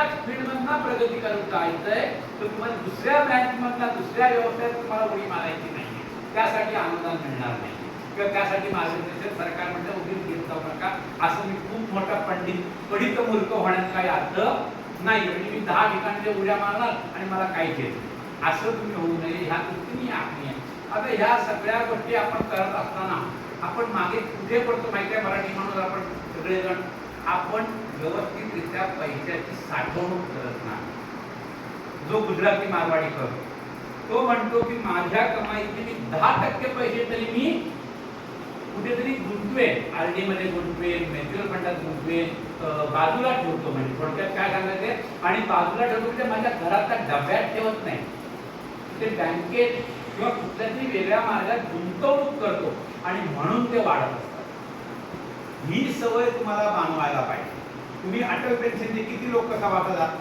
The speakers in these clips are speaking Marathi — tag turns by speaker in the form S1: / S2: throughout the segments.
S1: तुमच्याच फील्डमधनं प्रगती करून जायचंय तर तुम्हाला दुसऱ्या बँकमधला दुसऱ्या व्यवसायात तुम्हाला उडी मारायची नाही त्यासाठी अनुदान मिळणार नाही. किंवा त्यासाठी मार्गदर्शन सरकार म्हणजे उगीच घेत जाऊ नका असं मी खूप मोठा पंडित पडित मूर्ख होण्यात काही अर्थ नाही. म्हणजे मी दहा ठिकाणी उड्या मारणार आणि मला काही घेत असं तुम्ही होऊ नये ह्या दृष्टीने आखणी आहे. आता ह्या सगळ्या गोष्टी आपण करत असताना आपण मागे कुठे पडतो माहिती आहे? मराठी माणूस आपण सगळेजण आपण व्यवस्थितरित्या पैशाची साठवणूक करत नाही. जो गुजराती मारवाडी करतो तो म्हणतो की माझ्या कमाईचे मी दहा टक्के पैसे तरी मी कुठेतरी गुंतवेल आर डी मध्ये गुंतवेल म्युच्युअल फंडात गुंतवेल बाजूला ठेवतो म्हणजे थोडक्यात काय सांगायचं आणि बाजूला ठेवतो म्हणजे माझ्या घरातल्या डब्यात ठेवत नाही. ते बँकेत किंवा कुठल्या तरी वेगळ्या मार्गात गुंतवणूक करतो आणि म्हणून ते वाढत असतात सवय तुम्हाला बांधवायला पाहिजे. तुम्ही अटल पेन्शनचे किती लोक कसा आहात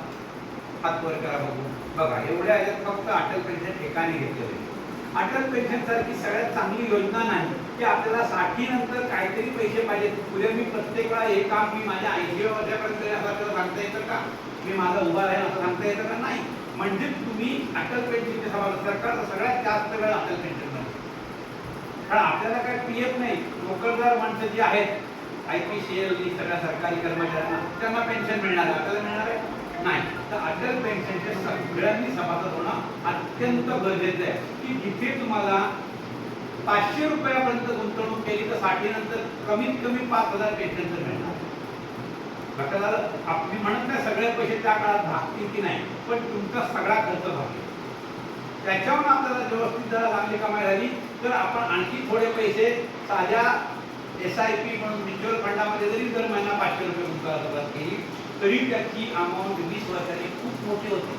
S1: हात वर करा बघू बघा एवढ्या ह्याच्यात फक्त अटल पेन्शन ठिकाणी घेतलेले अटल पेन्शन सारखी सगळ्यात चांगली योजना नाही की आपल्याला साठी नंतर काहीतरी पैसे पाहिजेत. पुढे मी प्रत्येक वेळा हे काम मी माझ्या ऐंशी वर्षापर्यंत असं आपल्याला सांगता येतं का? मी माझा उभा राहील असं सांगता येतं का? नाही. म्हणजे तुम्ही अटल पेन्शनचे सभासद सरकारचा सगळ्यात जास्त वेळ अटल पेन्शन कारण आपल्याला काय पी एफ नाही. नोकरदार माणसं जी आहेत आय पी सी एल सगळ्या सरकारी कर्मचाऱ्यांना त्यांना पेन्शन मिळणार आहे. आपल्याला मिळणार आहे? नाही. तर अटल पेन्शनचे सगळ्यांनी सभासद होणं अत्यंत गरजेचं आहे. की जिथे तुम्हाला पाचशे रुपयापर्यंत गुंतवणूक केली तर साठी नंतर कमीत कमी पाच हजार पेन्शनचं मिळणार. लक्षात आपली म्हणत नाही सगळे पैसे त्या काळात भागतील की नाही पण तुमचा सगळा खर्च भागेल. त्याच्यावर आपल्याला व्यवस्थित जरा चांगली कमाई झाली तर आपण आणखी थोडे पैसे साध्या एस आय पी म्हणून म्युच्युअल फंडामध्ये जरी दर महिना पाचशे रुपये गुंतवायला सुरुवात केली तरी त्याची अमाऊंट वीस वर्षांनी खूप मोठी होते.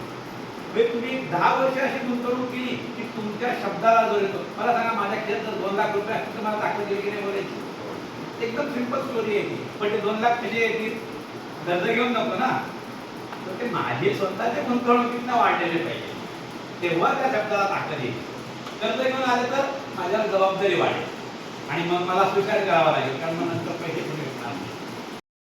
S1: म्हणजे तुम्ही दहा वर्ष अशी गुंतवणूक केली की तुमच्या शब्दाला जोर येतो. मला सांगा माझ्या खेळात दोन लाख रुपये असतील तर मला दाखवले की नाही बोलायची? एकदम सिंपल स्टोरी आहे ती. पण ते दोन लाख कसे येतील. कर्ज घेऊन नको ना. तर ते माझे स्वतःचे गुंतवणुकीतनं वाढलेले पाहिजे. तेव्हा त्या शब्दाला ताकद येईल. कर्ज घेऊन आले तर माझ्यावर जबाबदारी वाढेल. आणि मग मला स्वीकार करावा लागेल कारण मग नंतर पैसे तुम्ही